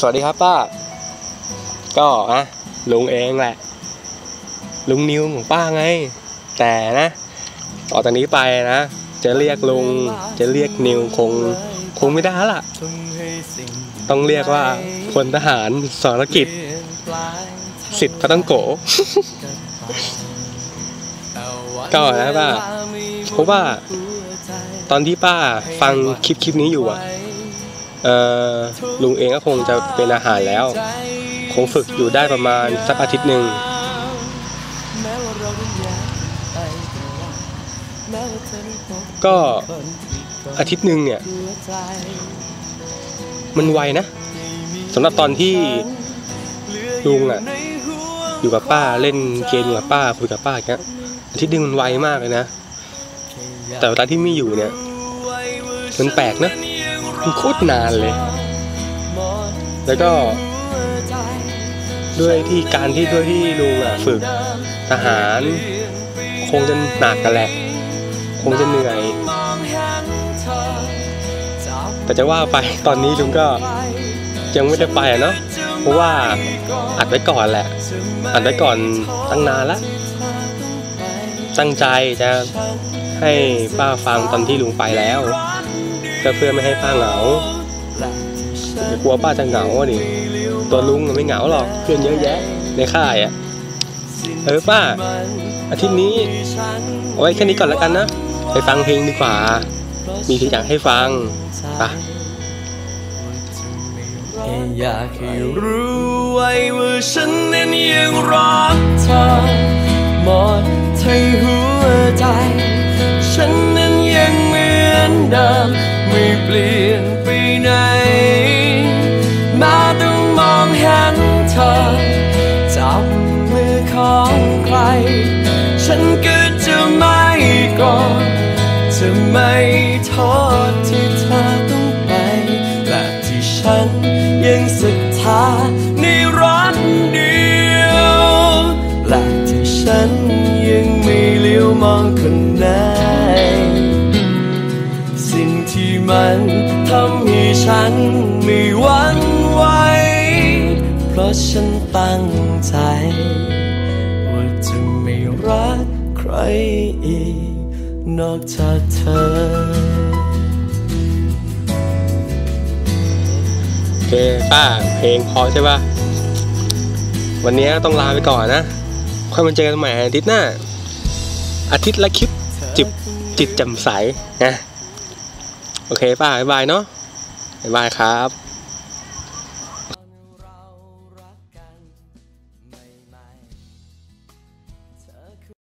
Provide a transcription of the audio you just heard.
สวัสดีครับป้า ก็อะลุงเองแหละ ลุงนิวของป้าไง แต่นะ ต่อจากนี้ไปนะ จะเรียกลุง จะเรียกนิวคง คงไม่ได้ล่ะต้องเรียกว่าพลทหารสรกิจ สิทธิ์พระต้งโกก็นะป้าเพราะว่า ตอนที่ป้าฟังคลิปคลิปนี้อยู่อะ ลุงเองก็คงจะเป็นอาหารแล้ว คงฝึกอยู่ได้ประมาณสักอาทิตย์หนึ่งก็อาทิตย์หนึ่งเนี่ย มันไวนะสำหรับตอนที่ลุงอะ อยู่กับป้าเล่นเกมอยู่กับป้าคุยกับป้าอย่างเงี้ยอาทิตย์หนึ่งมันไวมากเลยนะ แต่เวลาที่ไม่อยู่เนี่ย มันแปลกนะ โคตรนานเลย แล้วก็ด้วยที่การที่ด้วยที่ลุงอะฝึกทหาร คงจะหนักกันแหละ คงจะเหนื่อย แต่จะว่าไปตอนนี้ลุงก็ยังไม่ได้ไปอะเนาะเพราะว่าอัดไว้ก่อนแหละ อัดไว้ก่อนตั้งนานล้วตั้งใจจะให้ป้าฟังตอนที่ลุงไปแล้ว ก็เพื่อไม่ให้ป้าเหงาอย่ากลัวป้าจะเหงาอะดิตัวลุงอะไม่เหงาหรอกเพื่อนเยอะแยะในค่ายอะเออป้า อาทิตย์นี้เอาไว้แค่นี้ก่อนแล้วกันนะ ไปฟังเพลงดีกว่า มีเพลงอยากให้ฟังไปอยากให้รู้ไว้ว่าฉันนั้นยังรักเธอหมดทั้งหัวใจ ไม่เปลี่ยนไปไหน มาต้องมองเห็นเธอ จับมือของใคร ฉันก็จะไม่กรธจะไม่โทษที่เธอต้องไป และที่ฉันยังศรัทธาในรัก มันทำให้ฉันไม่หวั่นไหว เพราะฉันตั้งใจ ว่าจะไม่รักใครอีก นอกจากเธอ โอเคป้าเพลงพอใช่ป่ะ วันนี้ต้องลาไปก่อนนะ ค่อยมาเจอกันใหม่อาทิตย์หน้า อาทิตย์ละคลิปจิบจิตจำใสนะ โอเคป้าบายบายเนาะบายบายครับ